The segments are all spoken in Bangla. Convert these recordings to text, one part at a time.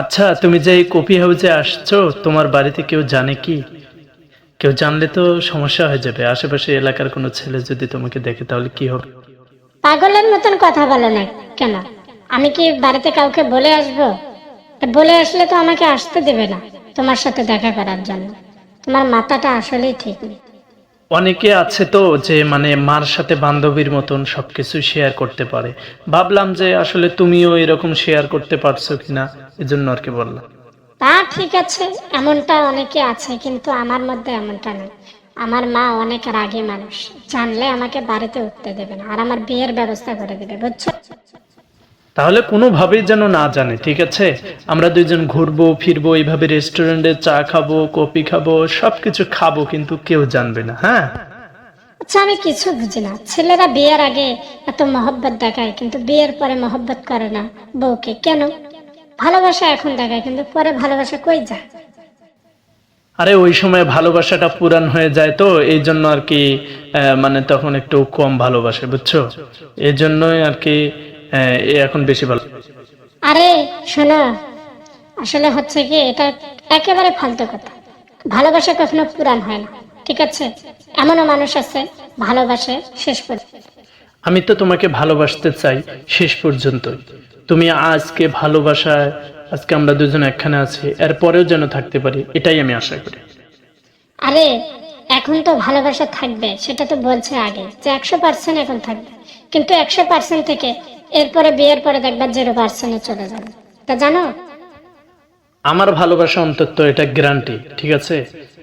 আচ্ছা তুমি যে এই কপি হাউসে আসছো, তোমার বাড়িতে কেউ জানে কি? কেউ জানলে তো সমস্যা হয়ে যাবে। আশেপাশে এলাকার কোনো ছেলে যদি তোমাকে দেখে, তাহলে কি হবে? পাগলের মতন কথা বলো না। কেন? আমি কি বাড়িতে কাউকে বলে আসব? বলে আসলে তো আমাকে আসতে দেবে না তোমার সাথে দেখা করার জন্য। তোমার মাথাটা আসলেই ঠিক নেই। অনেকে আছে তো যে মানে মার সাথে বান্ধবীর মতন সবকিছু শেয়ার করতে পারে। ভাবলাম যে আসলে তুমিও এরকম শেয়ার করতে পারছ কিনা, এজন্য আর কি বললাম। তা ঠিক আছে, এমনটা অনেকে আছে, কিন্তু আমার মধ্যে এমনটা নেই। আমার মা অনেক রাগী মানুষ, জানলে আমাকে বাড়িতে উঠতে দেবে না, আর আমার বিয়ের ব্যবস্থা করে দেবে, বুঝছ? তাহলে কোনোভাবেই যেন না জানে ঠিক আছে? আমরা দুইজন ঘুরবো ফিরবো এইভাবে রেস্টুরেন্টে চা খাব কফি খাব সবকিছু খাব কিন্তু কেউ জানবে না হ্যাঁ? আচ্ছা আমি কিছু বুঝি না। ছেলেরা বিয়ের আগে এত মহব্বত দেখায় কিন্তু বিয়ের পরে মহব্বত করে না বউকে। কেন? ভালোবাসা এখন দেখায় কিন্তু পরে ভালোবাসা কই যায়? আরে ওই সময় ভালোবাসাটা পুরান হয়ে যায় তো এই জন্য আর কি মানে তখন একটু কম ভালোবাসে বুঝছ? এই জন্যই আর কি এখন বেশি ভালো। আরে শোনো আসলে হচ্ছে কি এটা একেবারে ফালতু কথা। ভালোবাসা কখনো পুরান হয় না ঠিক আছে? এমনও মানুষ আছে ভালোবাসে শেষ পর্যন্ত। আমি তো তোমাকে ভালোবাসতে চাই শেষ পর্যন্ত। তুমি আজকে ভালোবাসায় আজকে আমরা দুজন একখানে আছি এরপরেও যেন থাকতে পারি এটাই আমি আশা করি। আরে এখন তো ভালোবাসা থাকবে সেটা তো বলছে আগে যে একশো পার্সেন্ট এখন থাকবে। কিন্তু একশো পার্সেন্ট থেকে এরপরে বিয়ের পরে দেখবা জিরো পার্সেন্টে চলে যাবে। তা জানো? আমার ভালোবাসা অন্তত এটা গ্যারান্টি ঠিক আছে?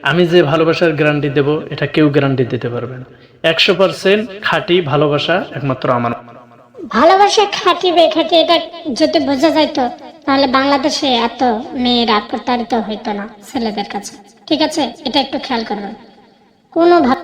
আমি যে ভালোবাসার গ্যারান্টি দেব এটা কেউ গ্যারান্টি দিতে পারবে না। একশো পার্সেন্ট খাঁটি ভালোবাসা একমাত্র আমার। ভালোবাসা খাঁটি বেখাটি এটা যদি বোঝা যাইতো তাহলে বাংলাদেশে এত মেয়েরা প্রতারিত হইতো না ছেলেদের কাছে। ঠিক আছে? এটা একটু খেয়াল করবেন। কোনো ভাব